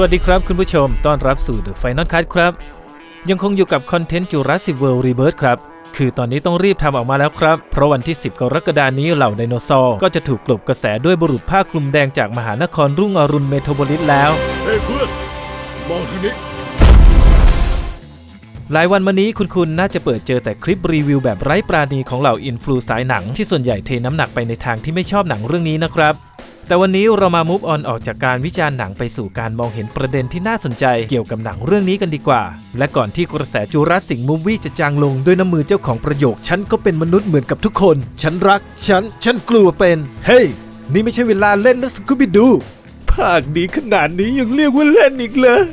วัสดีครับคุณผู้ชม ต้อนรับสู่ The Final Cut ครับ ยังคงอยู่กับคอนเทนต์ Jurassic World Rebirth ครับ คือตอนนี้ต้องรีบทำออกมาแล้วครับ เพราะวันที่ 10 กรกฎานี้เหล่าไดโนเสาร์ก็จะถูกกลบกระแสด้วยบุรุษผ้าคลุมแดงจากมหานครรุ่งอรุณเมโทรโพลิสแล้ว เฮ้ยเพื่อนมองทางนี้ หลายวันมานี้คุณคุณน่าจะเปิดเจอแต่คลิปรีวิวแบบไร้ปราณีของเหล่าอินฟลูสายหนังที่ส่วนใหญ่เทน้ำหนักไปในทางที่ไม่ชอบหนังเรื่องนี้นะครับ แต่วันนี้เรามามูฟออนออกจากการวิจารณ์หนังไปสู่การมองเห็นประเด็นที่น่าสนใจเกี่ยวกับหนังเรื่องนี้กันดีกว่า และก่อนที่กระแสจูราสสิงมูฟวี่จะจางลงด้วยน้ำมือเจ้าของประโยค ฉันก็เป็นมนุษย์เหมือนกับทุกคน ฉันรัก ฉัน ฉันกลัวเป็น เฮ้ยนี่ไม่ใช่เวลาเล่นนะสกูบิดู ภาคดีขนาดนี้ยังเรียกว่าเล่นอีกเลย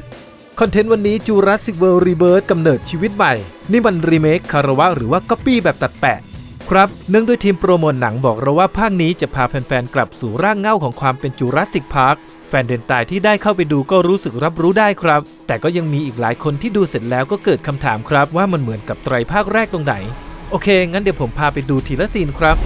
คอนเทนต์วันนี้ Jurassic World Rebirth กำเนิดชีวิตใหม่ นี่มันรีเมคคารวะหรือว่าก๊อปปี้แบบตัดแปะ ครับเนื่องด้วยทีมโปรโมทหนังบอกเราว่าภาคนี้จะพาแฟนๆ กลับสู่ร่างเงาของความเป็นจูราสสิกพาร์คแฟนเดนตายที่ได้เข้าไปดูก็รู้สึกรับรู้ได้ครับ แต่ก็ยังมีอีกหลายคนที่ดูเสร็จแล้วก็เกิดคำถามครับว่ามันเหมือนกับไตรภาคแรกตรงไหน โอเค งั้นเดี๋ยวผมพาไปดูทีละซีนครับ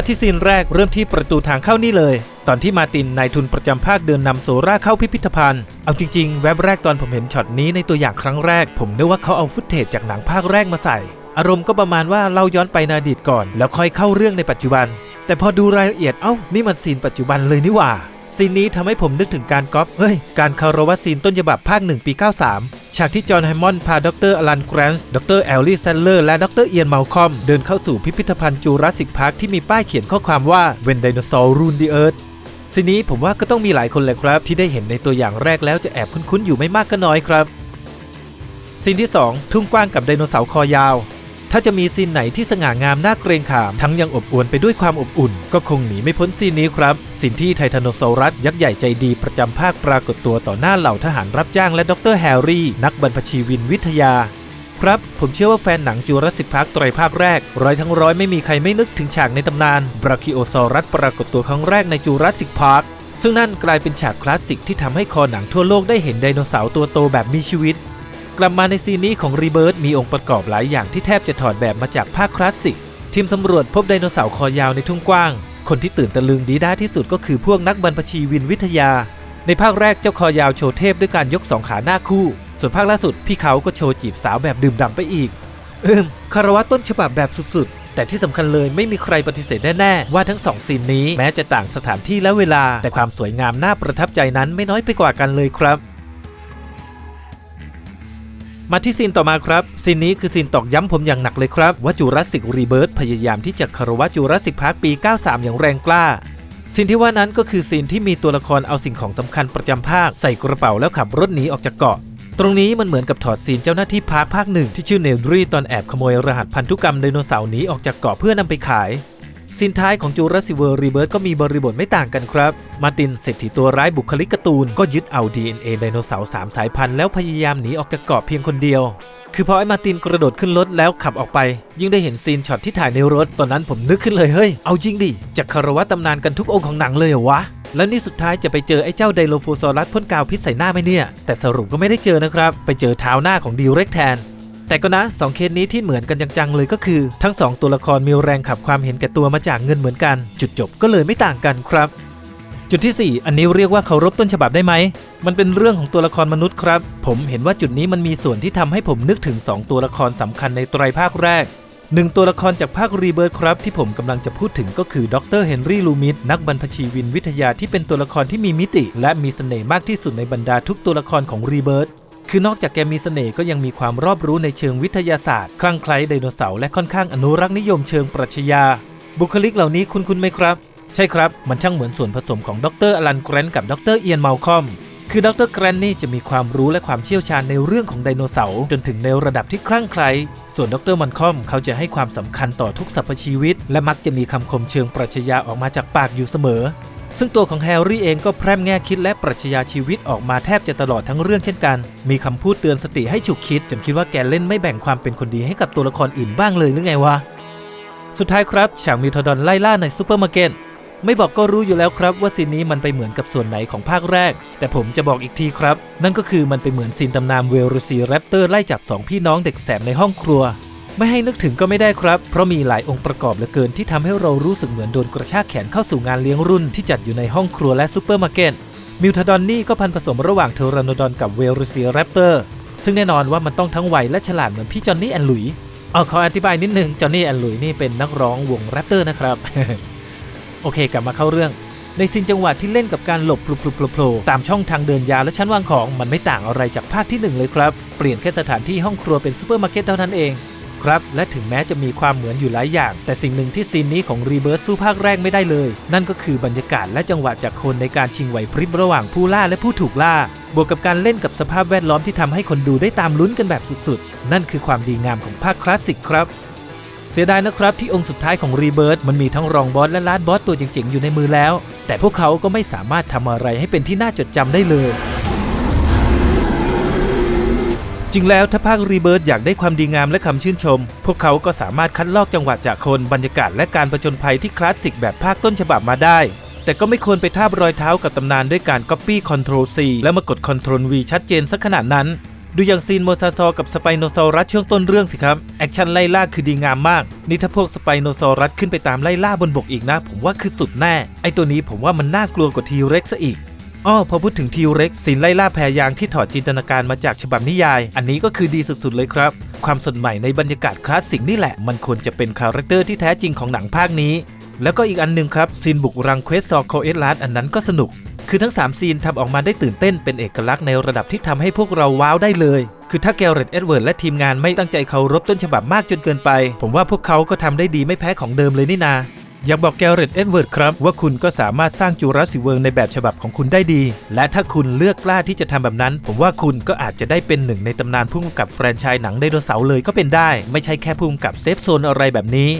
มาที่ซีนแรกเริ่มที่ประตูทางเข้านี่เลย ตอนที่มาตินนายทุนประจำภาคเดินนำโซราเข้าพิพิธภัณฑ์ เอาจริงๆ แวบแรกตอนผมเห็นช็อตนี้ในตัวอย่างครั้งแรก ผมนึกว่าเขาเอาฟุตเทจจากหนังภาคแรกมาใส่ อารมณ์ก็ประมาณว่าเราย้อนไปนอดีตก่อน แล้วค่อยเข้าเรื่องในปัจจุบัน แต่พอดูรายละเอียดเอ้านี่มันซีนปัจจุบันเลยนี่หว่าซีนนี้ทำให้ผมนึกถึงการก๊อปเฮ้ย การคารวะซีนต้นฉบับภาค1ปี 93 ฉากที่จอห์นไฮมอนด์พาดรอลันแกรนส์ดรแอลลี่แซนเลอร์ และดรเอียนมัลคอม เดินเข้าสู่พิพิธภัณฑ์จูราสสิกพาร์คที่มีป้ายเขียนข้อความว่า When Dinosaur Rule the Earth ซีนนี้ผมว่าก็ต้องมีหลายคนเลยครับ ที่ได้เห็นในตัวอย่างแรกแล้วจะแอบคุ้นๆอยู่ไม่มากก็น้อยครับซีนที่ 2 ทุ่งกว้างกับไดโนเสาร์คอยาว ถ้าจะมีซีนไหนที่สง่างามน่าเกรงขาม ทั้งยังอบอวลไปด้วยความอบอุ่น ก็คงหนีไม่พ้นซีนนี้ครับซีนที่ไททานโนซอรัสยักษ์ใหญ่ใจดีประจำภาคปรากฏตัวต่อหน้าเหล่าทหารรับจ้างและดรแฮร์รี่ นักบรรพชีวินวิทยาครับ ผมเชื่อว่าแฟนหนังจูราสสิกพาร์คไตรภาคแรก ร้อยทั้งร้อยไม่มีใครไม่นึกถึงฉากในตำนานบราคิโอซอรัสปรากฏตัวครั้งแรกในจูราสสิกพาร์คซึ่งนั่นกลายเป็นฉากคลาสสิกที่ทำให้คอหนังทั่วโลกได้เห็นไดโนเสาร์ตัวโตแบบมีชีวิต กลับมาในซีนนี้ของรีเบิร์มีองค์ประกอบหลายอย่างที่แทบจะถอดแบบมาจากภาคคลาสสิก ทีมสำรวจพบไดโนเสาร์คอยาวในทุ่งกว้าง คนที่ตื่นตะลึงดีด้าที่สุดก็คือพวกนักบรรพชีวินวิทยา ในภาคแรกเจ้าคอยาวโชว์เทพด้วยการยกสองขาหน้าคู่ ส่วนภาคล่าสุดพี่เขาก็โชว์จีบสาวแบบดื่มด่ำไปอีก เอิมคารวะต้นฉบับแบบสุดๆแต่ที่สำคัญเลยไม่มีใครปฏิเสธแน่ ๆ ว่าทั้งสองซีนนี้แม้จะต่างสถานที่และเวลา แต่ความสวยงามน่าประทับใจนั้นไม่น้อยไปกว่ากันเลยครับ มาที่ซีนต่อมาครับซีนนี้คือซีนตอกย้ำผมอย่างหนักเลยครับว่าจูราสสิกรีเบิร์ตพยายามที่จะคารวะจูราสสิกพาร์คปี 93 อย่างแรงกล้าซีนที่ว่านั้นก็คือซีนที่มีตัวละครเอาสิ่งของสำคัญประจำภาค ใส่กระเป๋าแล้วขับรถหนีออกจากเกาะ ตรงนี้มันเหมือนกับถอดซีนเจ้าหน้าที่พาร์คภาคหนึ่งที่ชื่อเนลดรีตอนแอบขโมยรหัสพันธุกรรมไดโนเสาร์หนีออกจากเกาะเพื่อนำไปขาย ซีนท้ายของจูราสสิเวอร์รีเบิร์ก็มีบริบทไม่ต่างกันครับ มาร์ตินเศรษฐีตัวร้ายบุคลิกการ์ตูนก็ยึดเอา DNA ไดโนเสาร์สามสายพันธุ์แล้วพยายามหนีออกจากเกาะเพียงคนเดียว คือพอไอ้มาร์ตินกระโดดขึ้นรถแล้วขับออกไป ยิ่งได้เห็นซีนช็อตที่ถ่ายในรถ ตอนนั้นผมนึกขึ้นเลยเฮ้ย เอาจริงดิจะคารวะตำนานกันทุกองค์ของหนังเลยเหรอวะแล้วนี่สุดท้ายจะไปเจอไอ้เจ้าไดโลโฟซอรัสพ่นกาวพิษใส่หน้าไหมเนี่ย แต่สรุปก็ไม่ได้เจอนะครับ ไปเจอเท้าหน้าของดิวเร็กแทน แต่ก็นะสองเคสนี้ที่เหมือนกันจังๆเลยก็คือ ทั้งสองตัวละครมีแรงขับความเห็นแก่ตัวมาจากเงินเหมือนกัน จุดจบก็เลยไม่ต่างกันครับ จุดที่ 4 อันนี้เรียกว่าเคารพต้นฉบับได้ไหม มันเป็นเรื่องของตัวละครมนุษย์ครับ ผมเห็นว่าจุดนี้มันมีส่วนที่ทำให้ผมนึกถึง 2 ตัวละครสำคัญในไตรภาคแรกหนึ่งตัวละครจากภาครีเบิร์ตครับ ที่ผมกำลังจะพูดถึงก็คือดรเฮนรี่ลูมิดนักบรรพชีวินวิทยาที่เป็นตัวละครที่มีมิติ และมีเสน่ห์มากที่สุดในบรรดาทุกตัวละครของรีเบิร์ต คือนอกจากแกมีเสน่ห์ก็ยังมีความรอบรู้ในเชิงวิทยาศาสตร์ คลั่งไคล้ไดโนเสาร์และค่อนข้างอนุรักษ์นิยมเชิงปรัชญา บุคลิกเหล่านี้คุ้นๆไหมครับ ใช่ครับ มันช่างเหมือนส่วนผสมของดรอลันแกรนกับดรเอียนมัลคอมคือดรแกรนนี่จะมีความรู้และความเชี่ยวชาญในเรื่องของไดโนเสาร์จนถึงในระดับที่คลั่งไคล้ ส่วนดรมันคอมเขาจะให้ความสำคัญต่อทุกสรรพชีวิต และมักจะมีคำคมเชิงปรัชญาออกมาจากปากอยู่เสมอ ซึ่งตัวของแฮร์รี่เองก็แพร่มแง่คิดและปรัชญาชีวิตออกมาแทบจะตลอดทั้งเรื่องเช่นกัน มีคำพูดเตือนสติให้ฉุกคิดจนคิดว่าแกเล่นไม่แบ่งความเป็นคนดีให้กับตัวละครอื่นบ้างเลยหรือไงวะ สุดท้ายครับฉากมิวทอดอนไล่ล่าในซูเปอร์มาร์เก็ตไม่บอกก็รู้อยู่แล้วครับว่าซีนนี้มันไปเหมือนกับส่วนไหนของภาคแรก แต่ผมจะบอกอีกทีครับ นั่นก็คือมันไปเหมือนซีนตำนานเวลรูซีแรปเตอร์ไล่จับสองพี่น้องเด็กแสบในห้องครัว ไม่ให้นึกถึงก็ไม่ได้ครับ เพราะมีหลายองค์ประกอบเหลือเกินที่ทำให้เรารู้สึกเหมือนโดนกระชากแขนเข้าสู่งานเลี้ยงรุ่นที่จัดอยู่ในห้องครัวและซูเปอร์มาร์เก็ตมิวทาดอนนี่ก็พันผสมระหว่างเทอราโนดอนกับเวลรูซีแรปเตอร์ซึ่งแน่นอนว่ามันต้องทั้งไวและฉลาดเหมือนพี่จอนนี่แอนหลุยเอาขออธิบายนิดนึงจอนนี่แอนหลุยนี่เป็นนักร้องวงแรปเตอร์นะครับ โอเคกลับมาเข้าเรื่อง ในซีนจังหวะที่เล่นกับการหลบพลุๆโผล่ๆตามช่องทางเดินยาและชั้นวางของ มันไม่ต่างอะไรจากภาคที่หนึ่งเลยครับ เปลี่ยนแค่สถานที่ห้องครัวเป็นซูเปอร์มาร์เก็ตเท่านั้นเอง ครับ และถึงแม้จะมีความเหมือนอยู่หลายอย่าง แต่สิ่งหนึ่งที่ซีนนี้ของรีเบิร์สู้ภาคแรกไม่ได้เลย นั่นก็คือบรรยากาศและจังหวะจากคนในการชิงไหวพริบระหว่างผู้ล่าและผู้ถูกล่า บวกกับการเล่นกับสภาพแวดล้อมที่ทำให้คนดูได้ตามลุ้นกันแบบสุดๆ นั่นคือความดีงามของภาคคลาสสิกครับเสียดายนะครับที่องค์สุดท้ายของรีเบิร์ตมันมีทั้งรองบอสและลาดบอสตัวเจ๋งๆอยู่ในมือแล้ว แต่พวกเขาก็ไม่สามารถทำอะไรให้เป็นที่น่าจดจำได้เลย จริงแล้วถ้าภาครีเบิร์ตอยากได้ความดีงามและคำชื่นชม พวกเขาก็สามารถคัดลอกจังหวะจากคนบรรยากาศและการประจนภัยที่คลาสสิกแบบภาคต้นฉบับมาได้ แต่ก็ไม่ควรไปทาบรอยเท้ากับตำนานด้วยการ Copy Ctrl C แล้วมากด Ctrl V ชัดเจนสักขนาดนั้น ดูอย่างซีนโมซาซอร์กับสไปโนซอรัสช่วงต้นเรื่องสิครับ แอคชั่นไล่ล่าคือดีงามมาก นี่ถ้าพวกสไปโนซอรัสขึ้นไปตามไล่ล่าบนบกอีกนะ ผมว่าคือสุดแน่ ไอตัวนี้ผมว่ามันน่ากลัวกว่าทีเร็กซะอีก อ้อพอพูดถึงทีเร็กซีนไล่ล่าแพรยางที่ถอดจินตนาการมาจากฉบับนิยาย อันนี้ก็คือดีสุดๆเลยครับ ความสดใหม่ในบรรยากาศคลาสสิกนี่แหละ มันควรจะเป็นคาแรคเตอร์ที่แท้จริงของหนังภาคนี้ แล้วก็อีกอันหนึ่งครับซีนบุกรังเควสซอโคเอสลาอันนั้นก็สนุก คือทั้ง 3 ซีนทำออกมาได้ตื่นเต้นเป็นเอกลักษณ์ในระดับที่ทำให้พวกเราว้าวได้เลย คือถ้าแกเรตเอ็ดเวิร์ดและทีมงานไม่ตั้งใจเคารพต้นฉบับมากจนเกินไป ผมว่าพวกเขาก็ทำได้ดีไม่แพ้ของเดิมเลยนี่นา อยากบอกแกเรตเอ็ดเวิร์ดครับ ว่าคุณก็สามารถสร้างจูราสสิเวิร์ในแบบฉบับของคุณได้ดี และถ้าคุณเลือกกล้าที่จะทำแบบนั้น ผมว่าคุณก็อาจจะได้เป็นหนึ่งในตำนานผู้กำกับแฟรนไชส์หนังไดโนเสาร์เลยก็เป็นได้ ไม่ใช่แค่ผู้กำกับเซฟโซนอะไรแบบนี้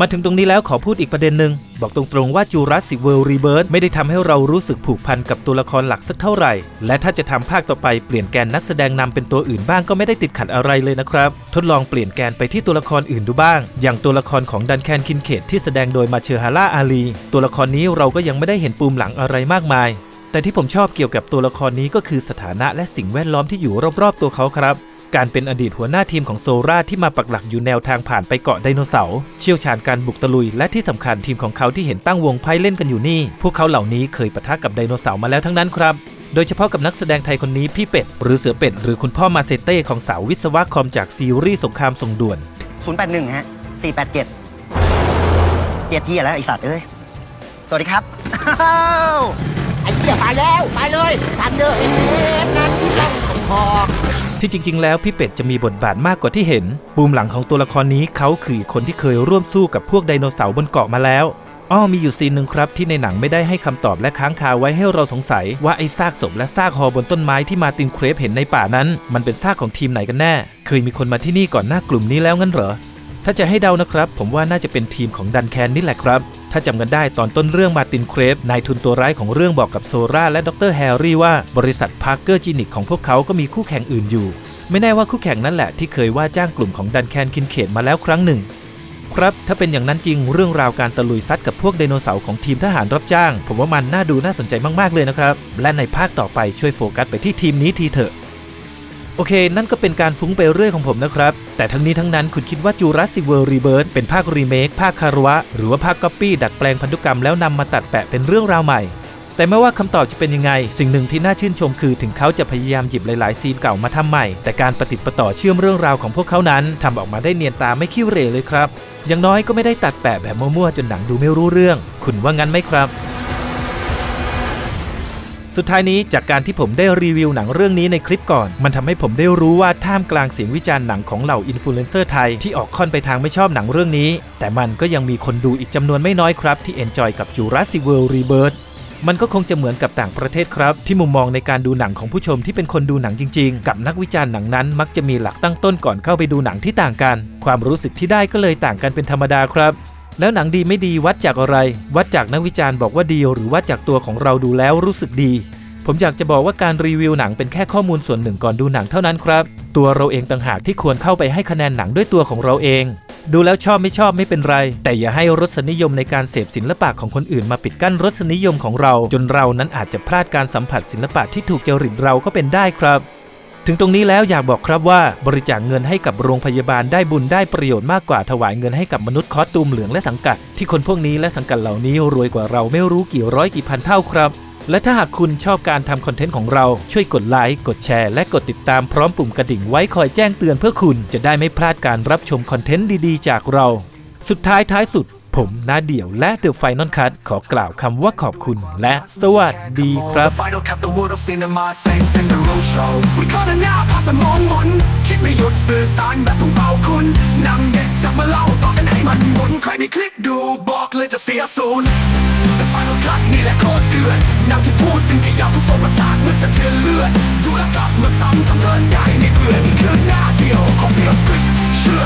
มาถึงตรงนี้แล้วขอพูดอีกประเด็นหนึ่งบอกตรงๆว่า Jurassic World Rebirth ไม่ได้ทำให้เรารู้สึกผูกพันกับตัวละครหลักสักเท่าไหร่ และถ้าจะทำภาคต่อไปเปลี่ยนแกนนักแสดงนำเป็นตัวอื่นบ้างก็ไม่ได้ติดขัดอะไรเลยนะครับ ทดลองเปลี่ยนแกนไปที่ตัวละครอื่นดูบ้าง อย่างตัวละครของดันแคนคินเคทที่แสดงโดยมาเชอร์ฮาร่าอาลี ตัวละครนี้เราก็ยังไม่ได้เห็นปูมหลังอะไรมากมาย แต่ที่ผมชอบเกี่ยวกับตัวละครนี้ก็คือสถานะและสิ่งแวดล้อมที่อยู่รอบๆตัวเขาครับ การเป็นอดีตหัวหน้าทีมของโซราที่มาปักหลักอยู่แนวทางผ่านไปเกาะไดโนเสาร์เชี่ยวชาญการบุกตะลุย และที่สำคัญทีมของเขาที่เห็นตั้งวงไพ่เล่นกันอยู่นี่ พวกเขาเหล่านี้เคยปะทะกับไดโนเสาร์มาแล้วทั้งนั้นครับโดยเฉพาะกับนักแสดงไทยคนนี้พี่เป็ด หรือเสือเป็ด หรือคุณพ่อมาเซเต้ของสาววิศวะคอมจากซีรีส์สงครามส่งด่วน 081 ฮะ 487เกียรที่แล้วไอสัตว์เอ้ย สวัสดีครับอ้าวไอ้เหี้ยไปแล้ว ไปเลยทันเดอร์เอ็นนั้นต้องสมพอง ที่จริง ๆ แล้วพี่เป็ดจะมีบทบาทมากกว่าที่เห็นปูมหลังของตัวละครนี้เขาคือคนที่เคยร่วมสู้กับพวกไดโนเสาร์บนเกาะมาแล้วอ้อมีอยู่ซีนหนึ่งครับที่ในหนังไม่ได้ให้คำตอบและค้างคาไว้ให้เราสงสัย ว่าไอ้ซากศพและซากหอบนต้นไม้ที่มาตินเครฟเห็นในป่านั้น มันเป็นซากของทีมไหนกันแน่ เคยมีคนมาที่นี่ก่อนหน้ากลุ่มนี้แล้วงั้นเหรอ ถ้าจะให้เดานะครับ ผมว่าน่าจะเป็นทีมของดันแคนนี่แหละครับ ถ้าจำกันได้ตอนต้นเรื่องมาตินเครฟนายทุนตัวร้ายของเรื่องบอกกับโซราและดรแฮร์รี่ว่าบริษัทพาร์เกอร์จินิกของพวกเขาก็มีคู่แข่งอื่นอยู่ ไม่แน่ว่าคู่แข่งนั่นแหละที่เคยว่าจ้างกลุ่มของดันแคนคินเขตมาแล้วครั้งหนึ่ง ครับถ้าเป็นอย่างนั้นจริงเรื่องราวการตะลุยซัดกับพวกไดโนเสาร์ของทีมทหารรับจ้าง ผมว่ามันน่าดูน่าสนใจมากๆเลยนะครับและในภาคต่อไปช่วยโฟกัสไปที่ทีมนี้ทีเถอะ โอเค นั่นก็เป็นการฟุ้งไปเรื่อยของผมนะครับ แต่ทั้งนี้ทั้งนั้นคุณคิดว่า Jurassic World Rebirth เป็นภาครีเมคภาคคารวะ หรือว่าภาคก๊อปปี้ดัดแปลงพันธุกรรมแล้วนำมาตัดแปะเป็นเรื่องราวใหม่ แต่ไม่ว่าคำตอบจะเป็นยังไง สิ่งหนึ่งที่น่าชื่นชมคือถึงเขาจะพยายามหยิบหลาย ๆ ซีนเก่ามาทำใหม่ แต่การประติดประต่อเชื่อมเรื่องราวของพวกเขานั้นทำออกมาได้เนียนตาไม่ขี้เหร่เลยครับอย่างน้อยก็ไม่ได้ตัดแปะแบบมั่ว ๆ จนหนังดูไม่รู้เรื่อง คุณว่างั้นไหมครับ สุดท้ายนี้จากการที่ผมได้รีวิวหนังเรื่องนี้ในคลิปก่อน มันทำให้ผมได้รู้ว่าท่ามกลางเสียงวิจารณ์หนังของเหล่าอินฟลูเอนเซอร์ไทยที่ออกค่อนไปทางไม่ชอบหนังเรื่องนี้ แต่มันก็ยังมีคนดูอีกจำนวนไม่น้อยครับ ที่เอนจอยกับ Jurassic World Rebirth มันก็คงจะเหมือนกับต่างประเทศครับ ที่มุมมองในการดูหนังของผู้ชมที่เป็นคนดูหนังจริง ๆ กับนักวิจารณ์หนังนั้น มักจะมีหลักตั้งต้นก่อนเข้าไปดูหนังที่ต่างกัน ความรู้สึกที่ได้ก็เลยต่างกันเป็นธรรมดาครับ แล้วหนังดีไม่ดีวัดจากอะไร วัดจากนักวิจารณ์บอกว่าดี หรือวัดจากตัวของเราดูแล้วรู้สึกดี ผมอยากจะบอกว่าการรีวิวหนังเป็นแค่ข้อมูลส่วนหนึ่งก่อนดูหนังเท่านั้นครับ ตัวเราเองต่างหากที่ควรเข้าไปให้คะแนนหนังด้วยตัวของเราเอง ดูแล้วชอบไม่ชอบไม่เป็นไร แต่อย่าให้รสนิยมในการเสพศิลปะของคนอื่นมาปิดกั้นรสนิยมของเรา จนเรานั้นอาจจะพลาดการสัมผัสศิลปะที่ถูกจริตเราก็เป็นได้ครับ ถึงตรงนี้แล้วอยากบอกครับว่าบริจาคเงินให้กับโรงพยาบาลได้บุญได้ประโยชน์มากกว่าถวายเงินให้กับมนุษย์คอสตูมเหลืองและสังกัด ที่คนพวกนี้และสังกัดเหล่านี้รวยกว่าเราไม่รู้กี่ร้อยกี่พันเท่าครับ และถ้าหากคุณชอบการทำคอนเทนต์ของเราช่วยกดไลค์กดแชร์ และกดติดตามพร้อมปุ่มกระดิ่งไว้คอยแจ้งเตือนเพื่อคุณจะได้ไม่พลาดการรับชมคอนเทนต์ดีๆ จากเรา สุดท้ายท้ายสุด ผมนาเดี่ยวและ The Final Cut ขอกล่าวคำว่าขอบคุณและสวัสดีครับเคราะห์หน้าพาสมองหมุนคิดไม่หยุดสื่อสารแบบพุ่งเป่าคุณนั่งเด็กจะมาเล่าต่อกันให้มันหมุนใครไม่คลิกดูบอกเลยจะเสียศูนย์ The final cut นี่แหละโคตรเดือดนำที่พูดถึงขยับทุกโซนประสาทเมื่อสะเทือนเลือดดูแลกลับมาซ้ำทำเนินใหญ่ในเพื่อนนี่คือหน้าเดียวของเฟียสกริปเชื่อ